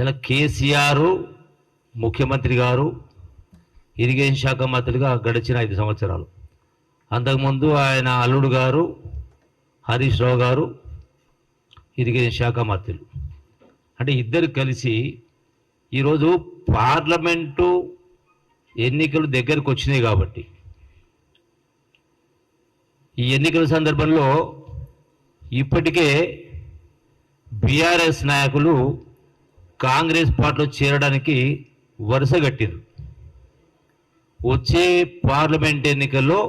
ఇలా కేసీఆర్ ముఖ్యమంత్రి గారు ఇరిగేషన్ శాఖ మంత్రిగా గడిచిన ఐదు సంవత్సరాలు. అంతకుముందు ఆయన అల్లుడు గారు హరీష్ రావు గారు ఇరిగేషన్ శాఖ మంత్రులు. అంటే ఇద్దరు కలిసి ఈరోజు పార్లమెంటు ఎన్నికలు దగ్గరకు వచ్చినాయి కాబట్టి. ఈ ఎన్నికల సందర్భంలో ఇప్పటికే బీఆర్ఎస్ నాయకులు కాంగ్రెస్ పార్టీలో చేరడానికి వరుసగట్టిరు వచ్చే పార్లమెంట్ ఎన్నికల్లో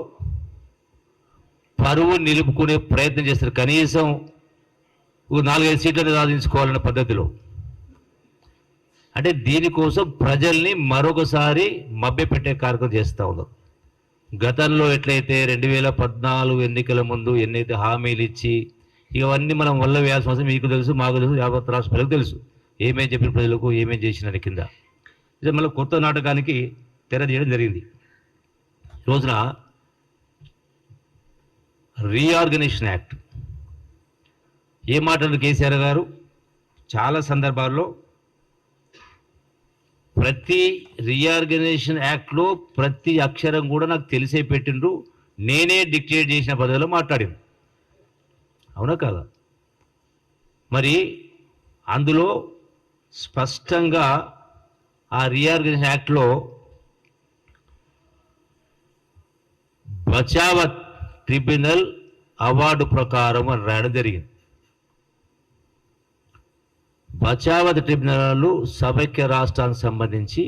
పరువు నిలుపుకునే ప్రయత్నం చేస్తారు. కనీసం నాలుగైదు సీట్లను సాధించుకోవాలనే పద్ధతిలో. అంటే దీనికోసం ప్రజల్ని మరొకసారి మభ్యపెట్టే కార్యక్రమం చేస్తూ ఉన్నారు గతంలో ఎట్లయితే రెండు వేల పద్నాలుగు ఎన్నికల ముందు ఎన్నైతే హామీలు ఇచ్చి ఇవన్నీ మనం వల్ల వేయాల్సిన అవసరం మీకు తెలుసు మాకు తెలుసు యావత్ రాష్ట్ర ప్రజలకు తెలుసు. ఏమేం చెప్పిన ప్రజలకు ఏమేం చేసిన కింద? ఇది మళ్ళీ కొత్త నాటకానికి తెర తీయడం జరిగింది. రోజున రీఆర్గనైజేషన్ యాక్ట్. ఏ మాటలు కేసీఆర్ గారు? చాలా సందర్భాల్లో ప్రతి రీఆర్గనైజేషన్ యాక్ట్లో ప్రతి అక్షరం కూడా నాకు తెలిసే పెట్టిండ్రు. నేనే డిక్టేట్ చేసిన పదవిలో మాట్లాడింది. అవునా కాదా? మరి అందులో స్పష్టంగా ఆ రీఆర్గనైజ్ యాక్ట్లో బచావత్ ట్రిబ్యునల్ అవార్డు ప్రకారం అని రాయడం జరిగింది. బచావత్ ట్రిబ్యునల్ సమైక్య రాష్ట్రానికి సంబంధించి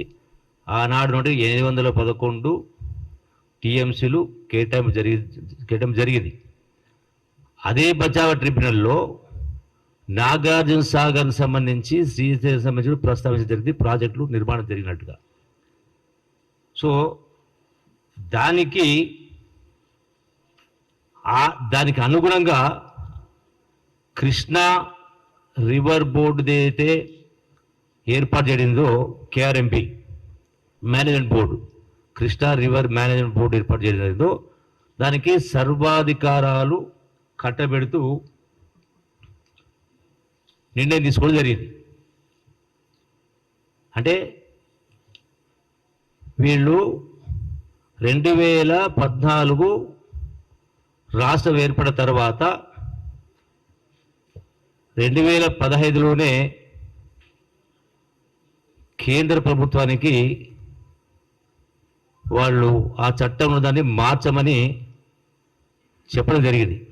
ఆనాడు నుండి ఎనిమిది వందల పదకొండు టీఎంసీలు కేటాయింపు జరిగి కేటాయింపు జరిగింది. అదే బచావత్ ట్రిబ్యునల్లో నాగార్జున సాగర్ సంబంధించి శ్రీశైలం సంబంధించి ప్రస్తావించడం జరిగింది ప్రాజెక్టులు నిర్మాణం జరిగినట్టుగా. సో దానికి ఆ దానికి అనుగుణంగా కృష్ణా రివర్ బోర్డు ఏదైతే ఏర్పాటు చేయడిందో KRMB management board Krishna river management board ఏర్పాటు చేయడంతో దానికి సర్వాధికారాలు కట్టబెడుతూ నిర్ణయం తీసుకోవడం జరిగింది. అంటే వీళ్ళు రెండు వేల పద్నాలుగు రాష్ట్రం ఏర్పడిన తర్వాత రెండు వేల పదహైదులోనే కేంద్ర ప్రభుత్వానికి వాళ్ళు ఆ చట్టంలో దాన్ని మార్చమని చెప్పడం జరిగింది.